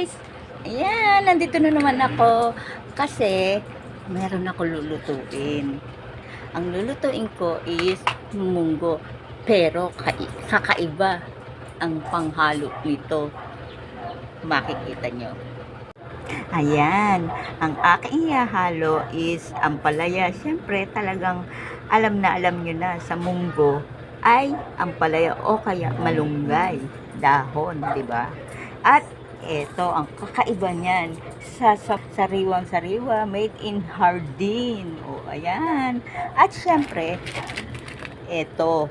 guys! Ayan, nandito na naman ako kasi meron ako lulutuin. Ang lulutuin ko is munggo. Pero kai- kakaiba ang panghalo nito. Makikita nyo. Ayan, ang aking ihahalo is ampalaya. Siyempre, talagang alam na alam nyo na sa munggo ay ampalaya o kaya malunggay, dahon, di ba? At ito, ang kakaiba niyan, sa, sa sariwang-sariwa, made in Hardin. O, ayan. At syempre, ito,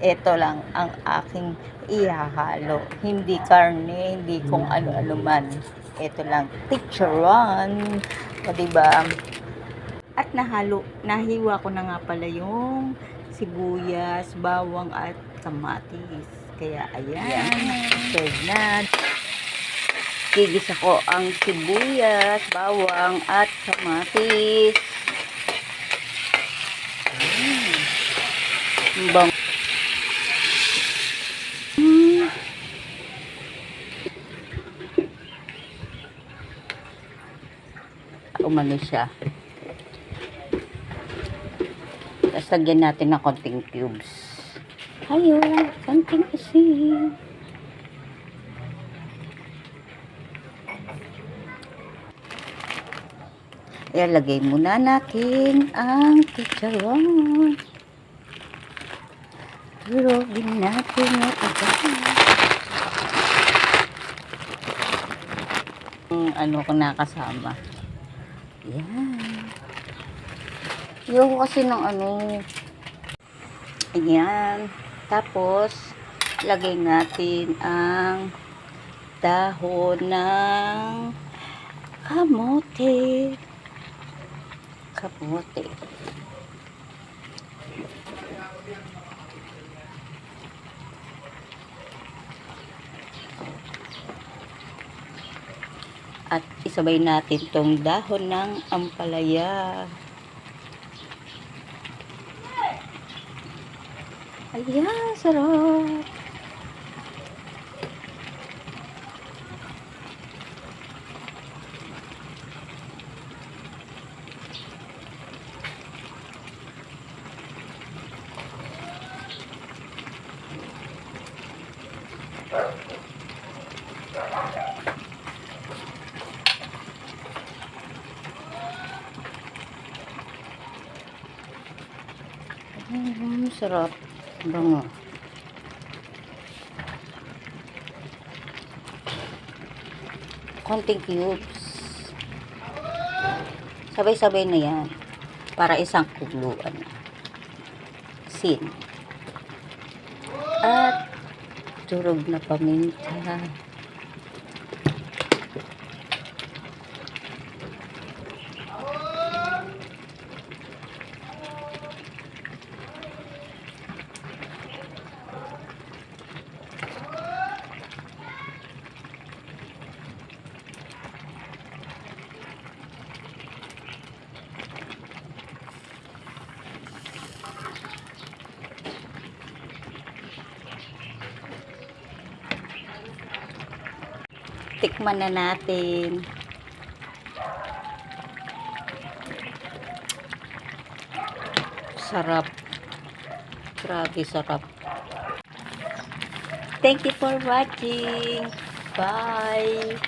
ito lang ang aking ihahalo. Hindi karne, hindi kung ano-ano man. Ito lang, picturean. O, diba? At nahalo, nahiwa ko na nga pala yung sibuyas, bawang at kamatis. Kaya ayan, serve na. Gigisa ko ang sibuyas, bawang at kamatis. Mm. Ang bang Mm. Umano siya. Tapos lagyan natin ng konting cubes. Ayun, konting asin. Ilalagay muna natin ang chicharon. Durogin natin yung iba. Ang ano ko nakasama. Yan. Ayoko kasi ng ano. Ayan. Tapos, lagay natin ang dahon ng kamote. Kamote. At isabay natin tong dahon ng ampalaya. Ayan, sarap. Mm, sarap. Bango. Konting cubes. Sabay-sabay na yan. Para isang kuluan. Sin. At turog na paminta. Tikman na natin. Sarap. Grabe sarap. Thank you for watching. Bye.